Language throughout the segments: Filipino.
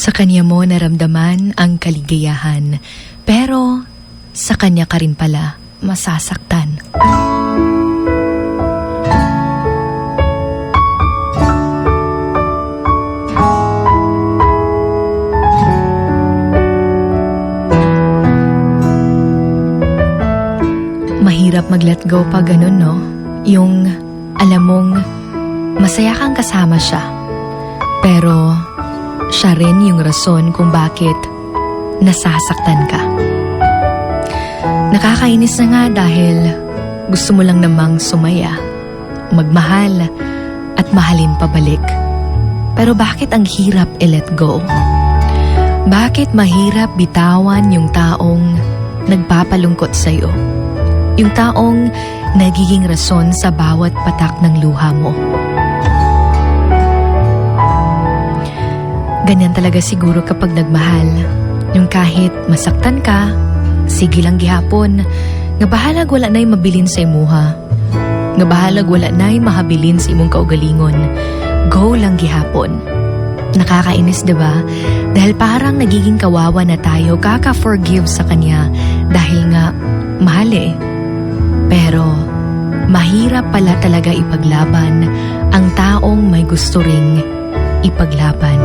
Sa kanya mo naramdaman ang kaligayahan, pero sa kanya ka rin pala masasaktan. Mahirap mag-let go pa ganun, no? Yung alam mong masaya kang kasama siya. Pero siya rin yung rason kung bakit nasasaktan ka. Nakakainis na nga dahil gusto mo lang namang sumaya, magmahal at mahalin pabalik. Pero bakit ang hirap i-let go? Bakit mahirap bitawan yung taong nagpapalungkot sa'yo? Yung taong nagiging rason sa bawat patak ng luha mo. Ganyan talaga siguro kapag nagmahal. Yung kahit masaktan ka, sige lang gihapon. Nga bahalag wala na'y mabilin sa imuha. Nga bahalag wala na'y mahabilin sa imong kaugalingon. Go lang gihapon. Nakakainis ba? Dahil parang nagiging kawawa na tayo kaka-forgive sa kanya dahil nga mahal eh. Pero mahirap pala talaga ipaglaban ang taong may gusto ring ipaglaban.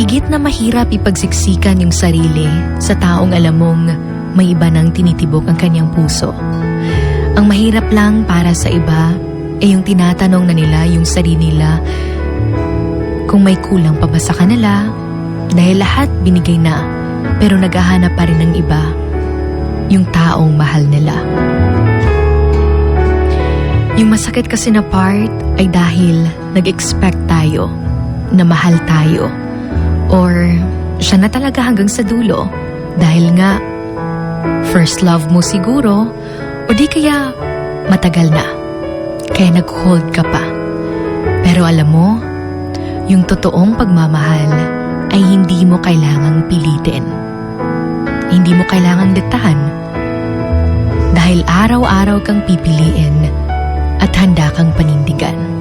Higit na mahirap ipagsiksikan yung sarili sa taong alam mong may iba nang tinitibok ang kanyang puso. Ang mahirap lang para sa iba ay yung tinatanong na nila yung sarili nila kung may kulang pa ba sa kanila dahil lahat binigay na pero naghahanap pa rin ng iba yung taong mahal nila. Yung masakit kasi na part ay dahil nag-expect tayo na mahal tayo or siya na talaga hanggang sa dulo dahil nga first love mo siguro o di kaya matagal na kaya nag-hold ka pa. Pero alam mo, yung totoong pagmamahal ay hindi mo kailangang pilitin. Hindi mo kailangang diktahan dahil araw-araw kang pipiliin at handa kang panindigan.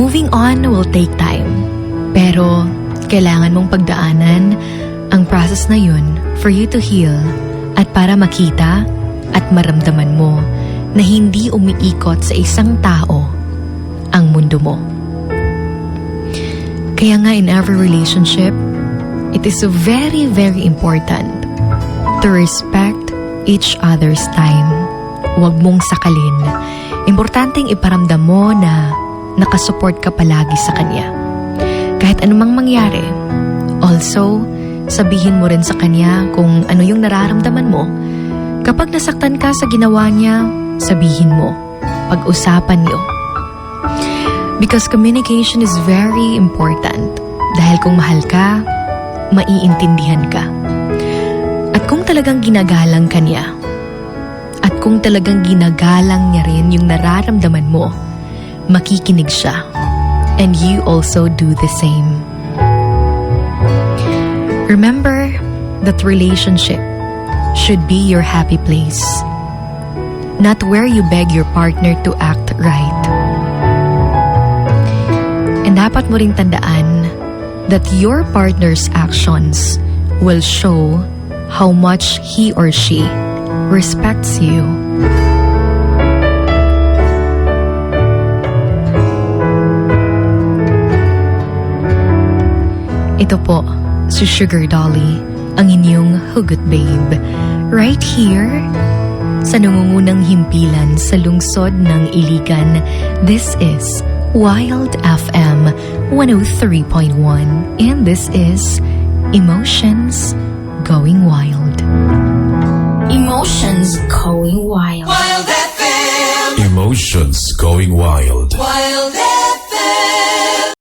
Moving on will take time, pero kailangan mong pagdaanan ang process na yun for you to heal at para makita at maramdaman mo na hindi umiikot sa isang tao ang mundo mo. Kaya nga in every relationship, it is very, very important to respect each other's time. Huwag mong sakalin. Importanteng iparamdam mo na nakasupport ka palagi sa kanya. Kahit anumang mangyari. Also, sabihin mo rin sa kanya kung ano yung nararamdaman mo. Kapag nasaktan ka sa ginawa niya, sabihin mo. Pag-usapan niyo. Because communication is very important. Dahil kung mahal ka, maiintindihan ka. At kung talagang ginagalang ka niya, at kung talagang ginagalang niya rin yung nararamdaman mo, makikinig siya. And you also do the same. Remember that relationship should be your happy place, not where you beg your partner to act right. And dapat mo ring tandaan that your partner's actions will show how much he or she respects you. Ito po, si Sugar Dolly, ang inyong hugot babe. Right here, sa nangungunang himpilan sa lungsod ng Iligan, this is Wild FM 103.1 and this is Emotions Going Wild. Emotions going wild. Emotions going wild. Wild